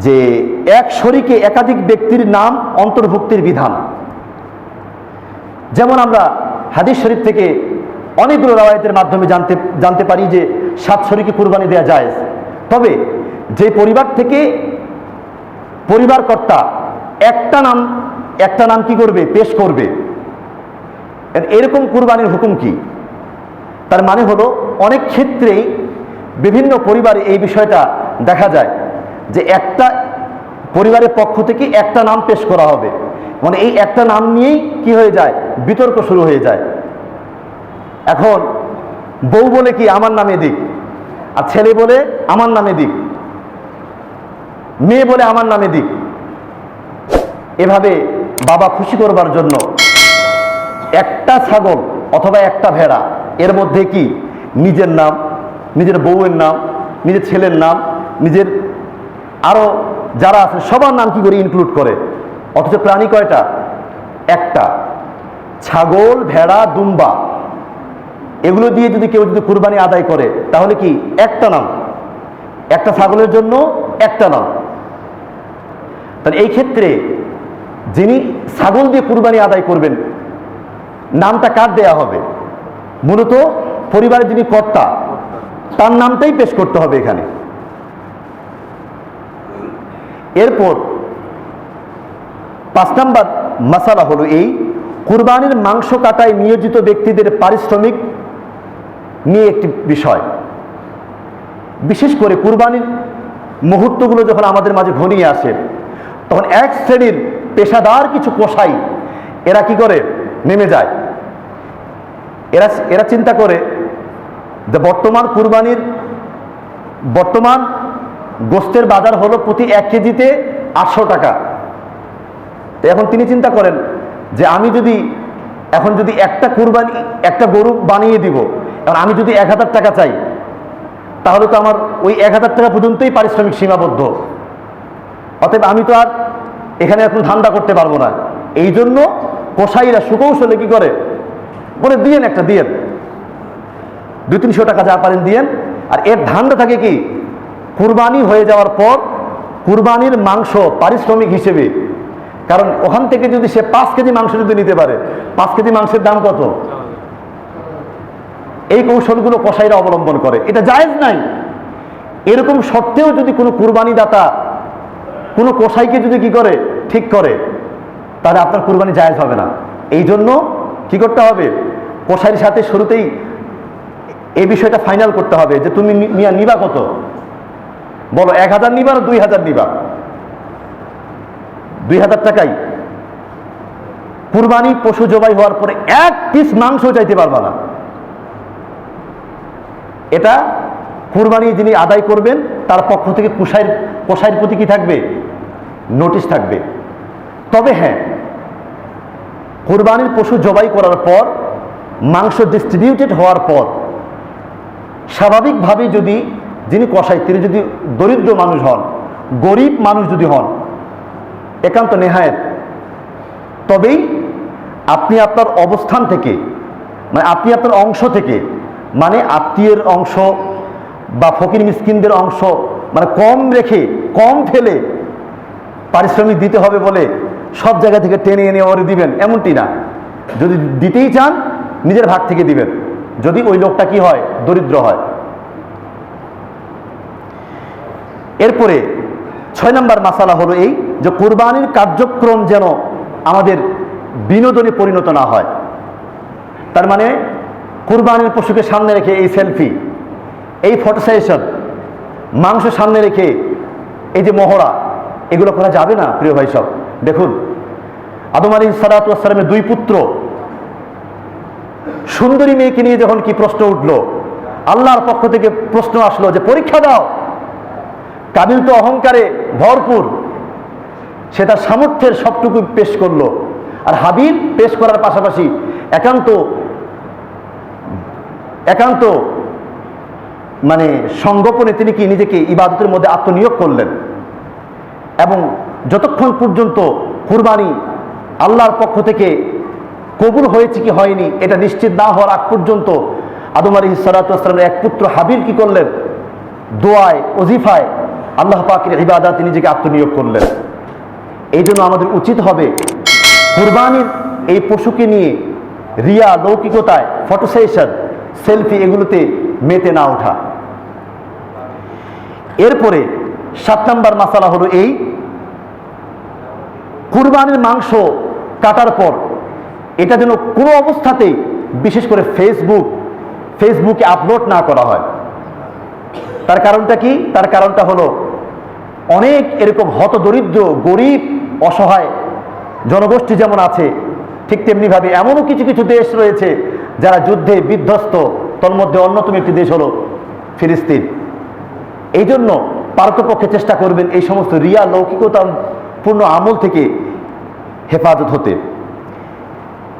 যে এক শরীকে একাধিক ব্যক্তির নাম অন্তর্ভুক্তির বিধান। যেমন আমরা হাদিস শরীফ থেকে অনেকগুলো রাওয়ায়তের মাধ্যমে জানতে জানতে পারি যে সাত শরীকে কুরবানি দেওয়া যায় তবে যে পরিবার থেকে পরিবার কর্তা একটা নাম একটা নাম কি করবে? পেশ করবে। এরকম কুরবানির হুকুম কি? তার মানে হলো অনেক ক্ষেত্রেই বিভিন্ন পরিবারে এই বিষয়টা দেখা যায়। যে একটা পরিবারের পক্ষ থেকে একটা নাম পেশ করা হবে। মানে এই একটা নাম নিয়েই কি হয়ে যায়? বিতর্ক শুরু হয়ে যায়। এখন বউ বলে কি, আমার নামে দিক। আর ছেলে বলে, আমার নামে দিক। মেয়ে বলে, আমার নামে দিক। এভাবে বাবা খুশি করবার জন্য একটা ছাগল অথবা একটা ভেড়া, এর মধ্যে কি? নিজের নাম, নিজের বউয়ের নাম, নিজের ছেলের নাম, নিজের যারা আছে, সবার নাম কি করে ইনক্লুড করে? অথচ প্রাণী কয়টা? একটা। ছাগল, ভেড়া, দুম্বা। এগুলো দিয়ে যদি কেউ যদি কুরবানি আদায় করে, তাহলে কি একটা নাম? একটা ছাগলের জন্য একটা নাম। তাহলে এই ক্ষেত্রে যিনি ছাগল দিয়ে কুরবানি আদায় করবেন, নামটা কার দেয়া হবে? মূলত পরিবারের যিনি কর্তা, তার নামটাই পেশ করতে হবে এখানে। এরপর পাঁচ নাম্বার মাসালা হলো এই, কুরবানির মাংস কাটায় নিয়োজিত ব্যক্তিদের পারিশ্রমিক নিয়ে একটি বিষয়। বিশেষ করে কুরবানির মুহূর্তগুলো যখন আমাদের মাঝে ঘনিয়ে আসে, তখন এক শ্রেণির পেশাদার কিছু কষাই এরা কি করে? নেমে যায়। এরা এরা চিন্তা করে যে বর্তমান কুরবানির বর্তমান গোস্তের বাজার হলো প্রতি এক কেজিতে আটশো টাকা। তো এখন তিনি চিন্তা করেন যে আমি যদি এখন যদি একটা কুরবানি, একটা গরু বানিয়ে দিব, এখন আমি যদি এক হাজার টাকা চাই, তাহলে তো আমার ওই এক হাজার টাকা পর্যন্তই পারিশ্রমিক সীমাবদ্ধ। অতএব আমি তো আর এখানে এখন ধান্দা করতে পারব না। এই জন্য কসাইরা সুকৌশলে কি করে? বলে দিয়েন একটা, দিয়েন। দুই তিনশো টাকা যা পারেন দিয়েন। আর এর ধান্দা থাকে কি? কুরবানি হয়ে যাওয়ার পর কুরবানির মাংস পারিশ্রমিক হিসেবে, কারণ ওখান থেকে যদি সে পাঁচ কেজি মাংস যদি নিতে পারে, পাঁচ কেজি মাংসের দাম কত? এই কৌশলগুলো কসাইরা অবলম্বন করে। এটা জায়েজ নাই। এরকম সত্ত্বেও যদি কোনো কুরবানি দাতা কোনো কসাইকে যদি কি করে, ঠিক করে, তাহলে আপনার কুরবানি জায়েজ হবে না। এই জন্য কি করতে হবে? কসাইয়ের সাথে শুরুতেই এই বিষয়টা ফাইনাল করতে হবে যে, তুমি নিবা কত? বলো, এক হাজার নিবা না দুই হাজার নিবা? দুই হাজার টাকাই। কুরবানি, পশু জবাই হওয়ার পরে এক পিস মাংস চাইতে পারবা না। এটা কুরবানি যিনি আদায় করবেন, তার পক্ষ থেকে কুসাইয়ের কসাইয়ের প্রতি কি থাকবে? নোটিশ থাকবে। তবে হ্যাঁ কুরবানির পশু জবাই করার পর, মাংস ডিস্ট্রিবিউটেড হওয়ার পর, স্বাভাবিকভাবে যদি যিনি কষাই তিনি যদি দরিদ্র মানুষ হন, গরিব মানুষ যদি হন, একান্ত নেহায়েত। তবেই আপনি আপনার অবস্থান থেকে মানে আপনি আপনার অংশ থেকে মানে আত্মীয়ের অংশ বা ফকির মিসকিনদের অংশ মানে কম রেখে, কম ফেলে পারিশ্রমিক দিতে হবে বলে সব জায়গা থেকে টেনে এনে ওরে দিবেন, এমনটি না। যদি দিতেই চান, নিজের ভাগ থেকে দিবেন। যদি ওই লোকটা কি হয়, দরিদ্র হয়। এরপরে ছয় নম্বর মাসালা হলো এই যে কুরবানির কার্যক্রম যেন আমাদের বিনোদনে পরিণত না হয়। তার মানে কুরবানির পশুকে সামনে রেখে এই সেলফি, এই ফটো সেশন, মাংস সামনে রেখে এই যে মহড়া, এগুলো করা যাবে না প্রিয় ভাই সব? দেখুন, আদম আলী সালাতামের দুই পুত্র, সুন্দরী মেয়েকে নিয়ে যখন কি প্রশ্ন উঠল, আল্লাহর পক্ষ থেকে প্রশ্ন আসলো যে পরীক্ষা দাও। কাবিল তো অহংকারে ভরপুর। সে তার সামর্থ্যের সবটুকু পেশ করল। আর হাবিল পেশ করার পাশাপাশি একান্ত একান্ত মানে সংগোপনে তিনি কি নিজেকে ইবাদতের মধ্যে আত্মনিয়োগ করলেন। এবং যতক্ষণ পর্যন্ত কুরবানি আল্লাহর পক্ষ থেকে কবুল হয়েছে কি হয়নি, এটা নিশ্চিত না হওয়ার আগ পর্যন্ত আদম আলী সালাতামের এক পুত্র হাবিল কি করলেন? দোয়ায় অজিফায় আল্লাহ পাকের ইবাদাতে নিজেকে আত্মনিয়োগ করলেন। এই জন্য আমাদের উচিত হবে কুরবানির এই পশুকে নিয়ে রিয়া, লৌকিকতায় ফটো সেশন সেলফি এগুলোতে মেতে না ওঠা। এরপরে সাত নাম্বার মাসালা হলো এই, কুরবানির মাংস কাটার পর এটা যেন কোনো অবস্থাতেই বিশেষ করে ফেসবুক ফেসবুকে আপলোড না করা হয়। তার কারণটা কি? তার কারণটা হলো অনেক এরকম হতদরিদ্র, গরিব, অসহায় জনগোষ্ঠী যেমন আছে, ঠিক তেমনিভাবে এমনও কিছু কিছু দেশ রয়েছে যারা যুদ্ধে বিধ্বস্ত। তন্মধ্যে অন্যতম একটি দেশ হলো ফিলিস্তিন। এই জন্য পারতপক্ষে চেষ্টা করবেন এই সমস্ত রিয়া লৌকিকতা পূর্ণ আমল থেকে হেফাজত হতে।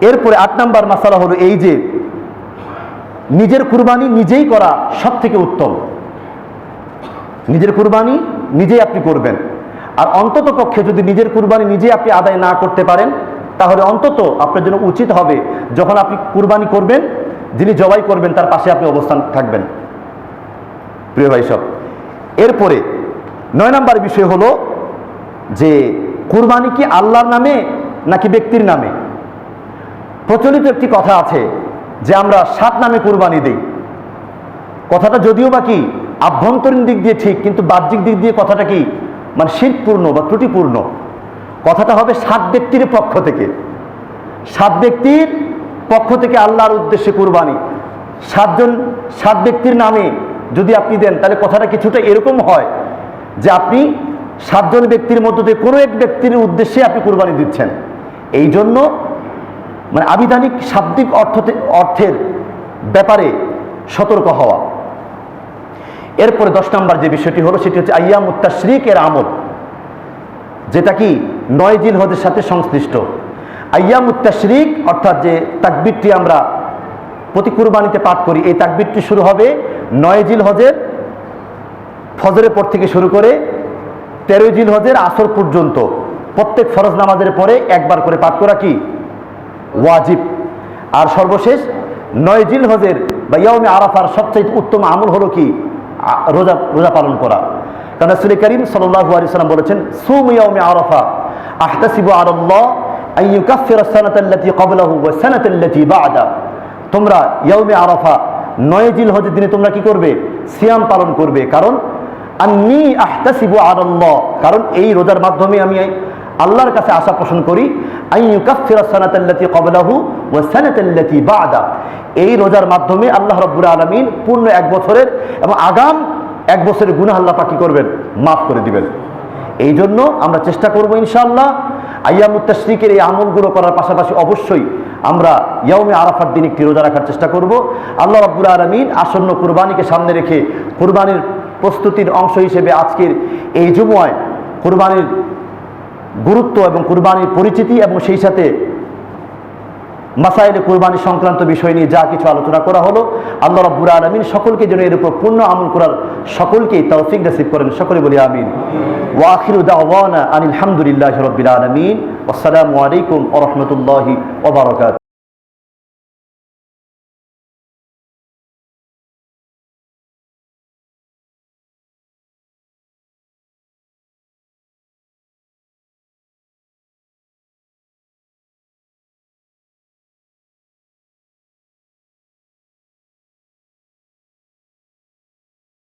এরপরে আট নাম্বার মাসালা হলো এই যে, নিজের কুরবানি নিজেই করা সব থেকে উত্তম। নিজের কুরবানি নিজেই আপনি করবেন। আর অন্তত পক্ষে যদি নিজের কুরবানি নিজে আপনি আদায় না করতে পারেন, তাহলে অন্তত আপনার জন্য উচিত হবে যখন আপনি কুরবানি করবেন, যিনি জবাই করবেন, তার পাশে আপনি অবস্থান থাকবেন। প্রিয় ভাই সব, এরপরে নয় নম্বর বিষয় হলো যে কুরবানি কি আল্লাহর নামে নাকি ব্যক্তির নামে? প্রচলিত একটি কথা আছে যে আমরা সাত নামে কুরবানি দিই। কথাটা যদিও বা কি আভ্যন্তরীণ দিক দিয়ে ঠিক, কিন্তু বাহ্যিক দিক দিয়ে কথাটা কি? মানে শিরপূর্ণ বা ত্রুটিপূর্ণ। কথাটা হবে সাত ব্যক্তির পক্ষ থেকে। সাত ব্যক্তির পক্ষ থেকে আল্লাহর উদ্দেশ্যে কুরবানি। সাতজন, সাত ব্যক্তির নামে যদি আপনি দেন, তাহলে কথাটা কিছুটা এরকম হয় যে আপনি সাতজন ব্যক্তির মধ্য থেকে কোনো এক ব্যক্তির উদ্দেশ্যে আপনি কুরবানি দিচ্ছেন। এই জন্য মানে আবিধানিক শাব্দিক অর্থতে, অর্থের ব্যাপারে সতর্ক হওয়া। এরপরে দশ নম্বর যে বিষয়টি হলো, সেটি হচ্ছে আইয়াম উত্তাশরিকের আমল। যেটা কি? নয় জিল হজের সাথে সংশ্লিষ্ট। আইয়াম উত্তাশরিক অর্থাৎ যে তাকবিরটি আমরা প্রতি কুরবানিতে পাঠ করি, এই তাকবিরটি শুরু হবে নয় জিল হজের ফজরের পর থেকে শুরু করে তেরোই জিল হজের আসর পর্যন্ত। প্রত্যেক ফরজ নামাজের পরে একবার করে পাঠ করা কি? ওয়াজিব। আর সর্বশেষ, নয় জিল হজের বা ইয়াউমে আরাফার সবচেয়ে উত্তম আমল হলো কি? রোজা রোজা পালন করা। কারণ রাসূল করিম সাল্লাল্লাহু আলাইহি সাল্লাম বলেছেন, সুম ইয়াউমে আরাফা, আহতাসিবু আলাল্লাহ, আন ইউকাফিরা সানাতা আল্লাতী ক্বাবলাহু ওয়া সানাতা বা'দা। তোমরা ইয়াউমে আরাফা, নয় জিল হজের দিনে তোমরা কি করবে? সিয়াম পালন করবে। কারণ, আন্নি আহতাসিবু আলাল্লাহ, কারণ এই রোজার মাধ্যমে আমি আল্লাহর কাছে আশা পোষণ করি আইয়ুকাফিরা সানাতাল্লাতী ক্বাবলাহু ওয়া সানাতাল্লাতী বা'দা। এই রোজার মাধ্যমে আল্লাহ রাব্বুল আলামিন পূর্ণ এক বছরের এবং আগাম এক বছরের গুনাহ আল্লাহ পাক করবেন? মাফ করে দিবেন। এই জন্য আমরা চেষ্টা করব ইনশাআল্লাহ আইয়ামুত্তাশরিকের এই আমলগুলো করার পাশাপাশি অবশ্যই আমরা ইয়াউমে আরাফার দিন একটি রোজা রাখার চেষ্টা করব। আল্লাহ রাব্বুল আলামিন আসন্ন কুরবানিকে সামনে রেখে কুরবানির প্রস্তুতির অংশ হিসেবে আজকের এই জুমুয়ায় কুরবানির গুরুত্ব এবং কুরবানির পরিচিতি এবং সেই সাথে মাসাইলে কুরবানি সংক্রান্ত বিষয় নিয়ে যা কিছু আলোচনা করা হলো, আল্লাহ রব্বুর আলমিন সকলকে যেন এর উপর পূর্ণ আমল করার সকলকেই তৌফিক নাসিব করেন। সকলে বলি আমিন। ওয়া আখিরু দাওয়ানা আনিল হামদুলিল্লাহ রবিল আলমিন। আসসালামু আলাইকুম ওরহমতুল্লাহি বারাকাতুহু।